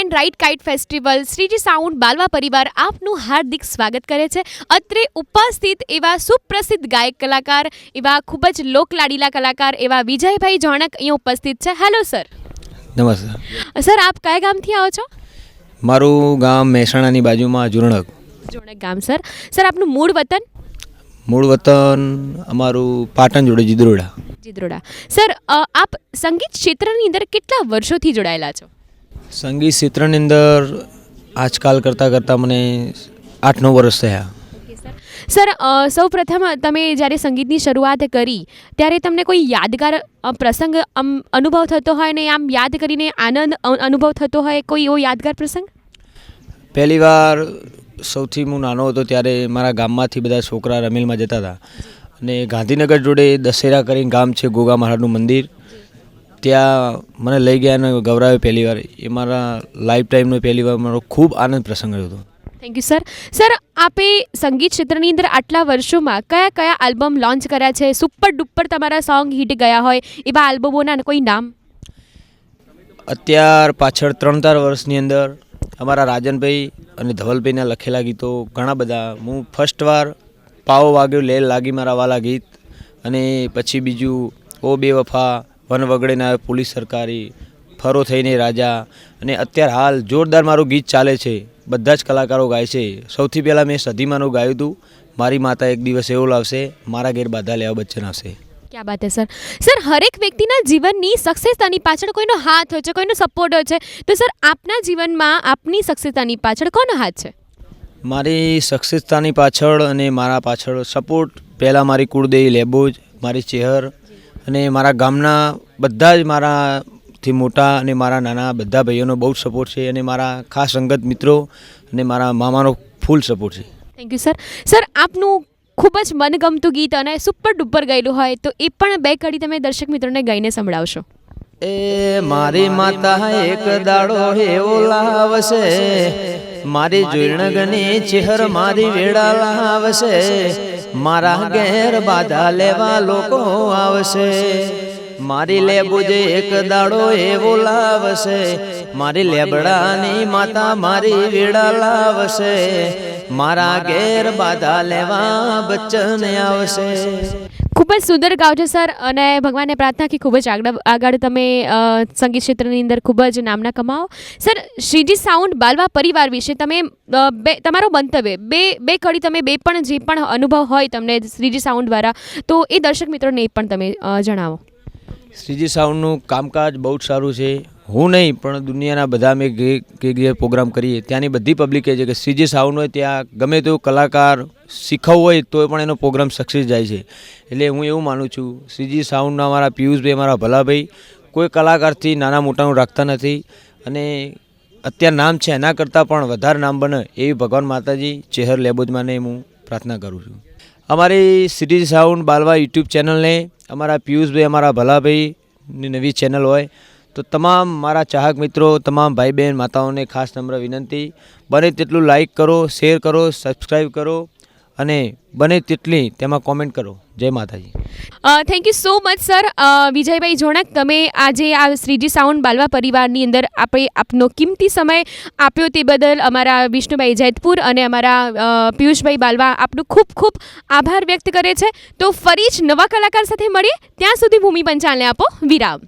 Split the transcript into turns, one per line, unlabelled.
And right kite festival Shreeji sound Balva પરિવાર આપનું હાર્દિક સ્વાગત કરે છે. અત્રે ઉપસ્થિત એવા સુપ્રસિદ્ધ ગાયક કલાકાર એવા ખૂબ જ લોકલાડીલા કલાકાર એવા વિજયભાઈ જોણક અહીંયા ઉપસ્થિત છે. હેલો સર
નમસ્તે
સર આપ કયા ગામથી આવો છો?
મારું ગામ મહેસાણાની બાજુમાં જુરણક.
જોણક ગામ સર સર આપનું મૂળ વતન?
મૂળ વતન અમારું પાટણ જોડે જીદરોડા.
જીદ્રોડા. સર આપ સંગીત ક્ષેત્રની અંદર કેટલા વર્ષોથી જોડાયેલા છો?
સંગીત ક્ષેત્રની અંદર આજકાલ કરતાં કરતાં મને આઠ નવ વર્ષ થયા.
સર સૌ પ્રથમ તમે જ્યારે સંગીતની શરૂઆત કરી ત્યારે તમને કોઈ યાદગાર પ્રસંગ આમ અનુભવ થતો હોય ને આમ યાદ કરીને આનંદ અનુભવ થતો હોય કોઈ એવો યાદગાર પ્રસંગ?
પહેલી વાર સૌથી હું નાનો હતો ત્યારે મારા ગામમાંથી બધા છોકરા રમેલમાં જતા હતા. અને ગાંધીનગર જોડે દશેરા કરીને ગામ છે ગોગા મહારાજનું મંદિર. ત્યાં મને લઈ ગયા અને ગૌરાવે પહેલી વાર. એ મારા લાઈફ ટાઈમનો પહેલી વાર મારો ખૂબ આનંદ પ્રસંગ રહ્યો હતો.
થેન્ક યુ સર સર આપે સંગીત ક્ષેત્રની અંદર આટલા વર્ષોમાં કયા કયા આલ્બમ લોન્ચ કર્યા છે? સુપર ડુપર તમારા સોંગ હિટ ગયા હોય એવા આલ્બમોના કોઈ નામ?
અત્યાર પાછળ ત્રણ ચાર વર્ષની અંદર અમારા રાજનભાઈ અને ધવલભાઈના લખેલા ગીતો ઘણા બધા. હું ફર્સ્ટ વાર પાવો વાગ્યો લેલ લાગી મારા વાલા ગીત અને પછી બીજું ઓ બે વફા વન વગડેના પોલીસ સરકારી ફરો થઈને રાજા અને અત્યારે હાલ જોરદાર મારું ગીત ચાલે છે. બધા જ કલાકારો ગાય છે. સૌથી પહેલાં મેં સધીમાનું ગાયું હતું મારી માતા એક દિવસ એવું લાવશે મારા ઘેર બાધા લેવા બચ્ચન આવશે.
ક્યાં બાત છે સર? સર હરેક વ્યક્તિના જીવનની સક્સેસતાની પાછળ કોઈનો હાથ હોય છે કોઈનો સપોર્ટ હોય છે તો સર આપના જીવનમાં આપની સક્સેસતાની પાછળ કોનો હાથ છે?
મારી સક્સેસતાની પાછળ અને મારા પાછળ સપોર્ટ પહેલાં મારી કુળદેવી લેબોજ મારી ચેહર અને મારા ગામના બધા જ મારાથી મોટા અને મારા નાના બધા ભાઈઓનો બહુ જ સપોર્ટ છે અને મારા ખાસ અંગત મિત્રો અને મારા મામાનો ફૂલ સપોર્ટ છે.
થેન્ક યુ સર સર આપનું ખૂબ જ મનગમતું ગીત અને સુપર ડુપર ગયેલું હોય તો એ પણ બે કડી તમે દર્શક મિત્રોને ગાઈને સંભળાવશો.
એ મારી માતા એક દાડો એવો લાવશે મારી જોઈણગની ચહેર મારી વેડા લાવશે મારા ઘેર બાધા લેવા લોકો આવશે. મારી લેબુજે એક દાડો એવો લાવશે મારી લેબડાની માતા મારી વેડા લાવશે. મારા ઘેર બાધા લેવા બચ્ચન આવશે.
ખૂબ જ સુંદર ગાવ છો, સર, અને ભગવાનને પ્રાર્થના કે ખૂબ જ આગળ આગળ તમે સંગીત ક્ષેત્રની અંદર ખૂબ જ નામના કમાઓ સર, શ્રીજી સાઉન્ડ બાલવા પરિવાર વિશે તમે બે તમારો મંતવ્ય, બે બે કડી તમે, બે પણ જે પણ અનુભવ હોય તમને શ્રીજી સાઉન્ડ દ્વારા, તો એ દર્શક મિત્રોને એ પણ તમે જણાવો.
શ્રીજી સાઉન્ડનું કામકાજ બહુ જ સારું છે. હું નહીં, પણ દુનિયાના બધા અમે કે જે પ્રોગ્રામ કરીએ. ત્યાંની બધી પબ્લિક કહે છે કે શ્રીજી સાઉન્ડ હોય ત્યાં ગમે તેવો કલાકાર શીખવું હોય તો પણ એનો પ્રોગ્રામ સક્સેસ જાય છે. એટલે હું એવું માનું છું, શ્રીજી સાઉન્ડના અમારા પિયુષભાઈ, અમારા ભલાભાઈ કોઈ કલાકારથી નાના મોટાનું રાખતા નથી અને અત્યારે નામ છે, એના કરતાં પણ વધારે નામ બને એવી ભગવાન માતાજી ચેહર લેબોજમાંને હું પ્રાર્થના કરું છું. અમારી સિટી સાઉન્ડ બાલવા યુટ્યુબ ચેનલને અમારા પિયુષભાઈ, અમારા ભલાભાઈની નવી ચેનલ હોય, તો તમામ મારા ચાહક મિત્રો, તમામ ભાઈ બહેન માતાઓને ખાસ નમ્ર વિનંતી. બને તેટલું લાઈક કરો શેર કરો સબસ્ક્રાઈબ કરો. અને બને તેટલી તેમાં કોમેન્ટ કરો. જય માતાજી.
Thank you so much sir Vijaybhai જોણક તમે આજે આ શ્રીજી સાઉન્ડ બાલવા પરિવારની અંદર આપણે આપનો કિંમતી સમય આપ્યો તે બદલ અમારા વિષ્ણુભાઈ જેતપુર અને અમારા પિયુષભાઈ બાલવા આપનો ખૂબ ખૂબ આભાર વ્યક્ત કરે છે. તો ફરી જ નવા કલાકાર સાથે મળીએ. ત્યાં સુધી ભૂમિ પંચાલને આપો વિરામ.